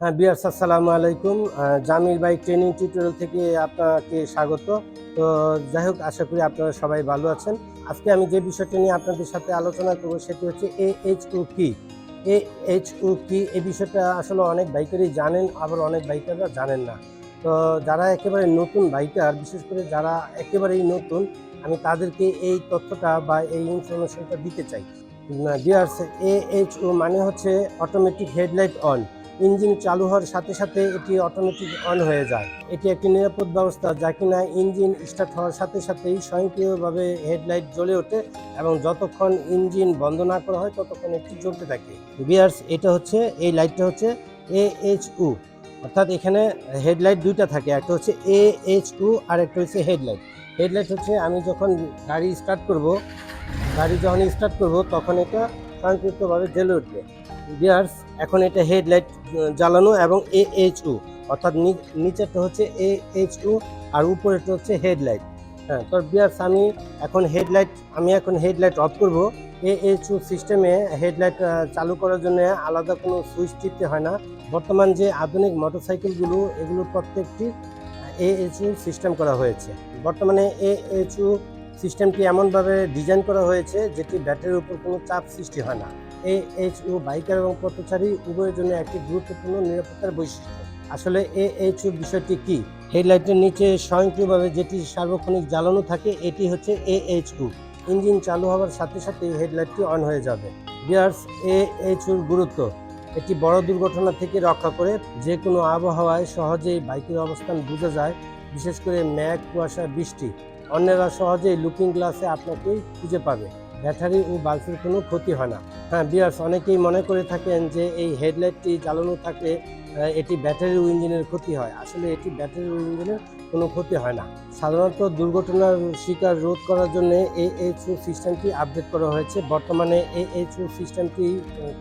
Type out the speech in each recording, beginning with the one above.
হ্যাঁ বিয়ার্স, আসসালামু আলাইকুম। জামির বাইক ট্রেনিং টিউটোরিয়াল থেকে আপনাকে স্বাগত। তো যাই হোক, আশা করি আপনারা সবাই ভালো আছেন। আজকে আমি যে বিষয়টি নিয়ে আপনাদের সাথে আলোচনা করব সেটি হচ্ছে এ এইচ ও কি এ এইচ ও কি এই বিষয়টা আসলে অনেক বাইকারই জানেন, আবার অনেক বাইকাররা জানেন না। তো যারা একেবারে নতুন বাইকার, বিশেষ করে যারা একেবারেই নতুন, আমি তাদেরকে এই তথ্যটা বা এই ইনফরমেশনটা দিতে চাই। বিয়ার্স এ এইচ ও মানে হচ্ছে অটোমেটিক হেডলাইট অন ইঞ্জিন চালু হওয়ার সাথে সাথে এটি অটোমেটিক অন হয়ে যায়। এটি একটি নিরাপদ ব্যবস্থা যা কিনা ইঞ্জিন স্টার্ট হওয়ার সাথে সাথেই স্বয়ংক্রিয়ভাবে হেডলাইট জ্বলে ওঠে এবং যতক্ষণ ইঞ্জিন বন্ধ না করা হয়, ততক্ষণ এটি জ্বলতে থাকে। বিয়ার্স এটা হচ্ছে, এই লাইটটা হচ্ছে এ এইচ ইউ অর্থাৎ এখানে হেডলাইট দুইটা থাকে, একটা হচ্ছে এ এইচ ইউ আর একটা হচ্ছে হেডলাইট। হেডলাইট হচ্ছে আমি যখন গাড়ি স্টার্ট করব, গাড়ি যখন স্টার্ট করব, তখন এটা স্বয়ংক্রিয়ভাবে জ্বলে উঠবে। বিয়ার্স এখন এটা হেডলাইট জ্বালানো এবং এ এইচ ইউ অর্থাৎ নিচেরটা হচ্ছে এ এইচ ইউ আর উপরেরটা হচ্ছে হেডলাইট। হ্যাঁ তো বিয়ার্স আমি এখন হেডলাইট, আমি এখন হেডলাইট অফ করব। এ এইচ ইউ সিস্টেমে হেডলাইট চালু করার জন্য আলাদা কোনো সুইচ টিপতে হয় না। বর্তমান যে আধুনিক মোটরসাইকেলগুলো এগুলো প্রত্যেকটি এ এইচ ইউ সিস্টেম করা হয়েছে। বর্তমানে এ এইচ ইউ সিস্টেমটি এমনভাবে ডিজাইন করা হয়েছে যেটি ব্যাটারির উপর কোনো চাপ সৃষ্টি হয় না। এ এইচ ইউ বাইকার এবং পথচারী উভয়ের জন্য একটি গুরুত্বপূর্ণ নিরাপত্তার বৈশিষ্ট্য। আসলে এ এইচ ইউ বিষয়টি কী? হেডলাইটের নিচে স্বয়ংক্রিয়ভাবে যেটি সার্বক্ষণিক জ্বালানো থাকে, এটি হচ্ছে এ এইচ ইউ ইঞ্জিন চালু হওয়ার সাথে সাথে হেডলাইটটি অন হয়ে যাবে। বিয়ার্স এ এইচ ইউর গুরুত্ব। এটি বড় দুর্ঘটনা থেকে রক্ষা করে যে কোনো আবহাওয়ায় সহজেই বাইকের অবস্থান বোঝা যায়, বিশেষ করে ম্যাঘ কুয়াশা, বৃষ্টি। অন্যেরা সহজেই লুকিং গ্লাসে আপনাকে খুঁজে পাবে। ব্যাটারি ও বাল্বের কোনো ক্ষতি হয় না। হ্যাঁ বিয়ার্স অনেকেই মনে করে থাকেন যে এই হেডলাইটটি জ্বালানো থাকলে এটি ব্যাটারি ও ইঞ্জিনের ক্ষতি হয়। আসলে এটি ব্যাটারি ও ইঞ্জিনের কোনো ক্ষতি হয় না। সাধারণত দুর্ঘটনার শিকার রোধ করার জন্য এই এইচও সিস্টেমটি আপডেট করা হয়েছে। বর্তমানে এই এইচও সিস্টেমটি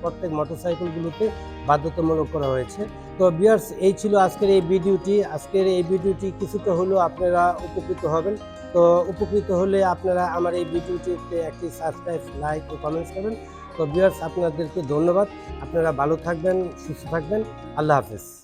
প্রত্যেক মোটরসাইকেলগুলোতে বাধ্যতামূলক করা হয়েছে। তো বিয়ার্স এই ছিল আজকের এই ভিডিওটি আজকের এই ভিডিওটি কিছুটা হলেও আপনারা উপকৃত হবেন। তো উপকৃত হলে আপনারা আমার এই ভিডিওটিতে একটি সাবস্ক্রাইব লাইক ও কমেন্টস করবেন। তো বিয়ার্স আপনাদেরকে ধন্যবাদ। আপনারা ভালো থাকবেন, সুস্থ থাকবেন। আল্লাহ হাফেজ।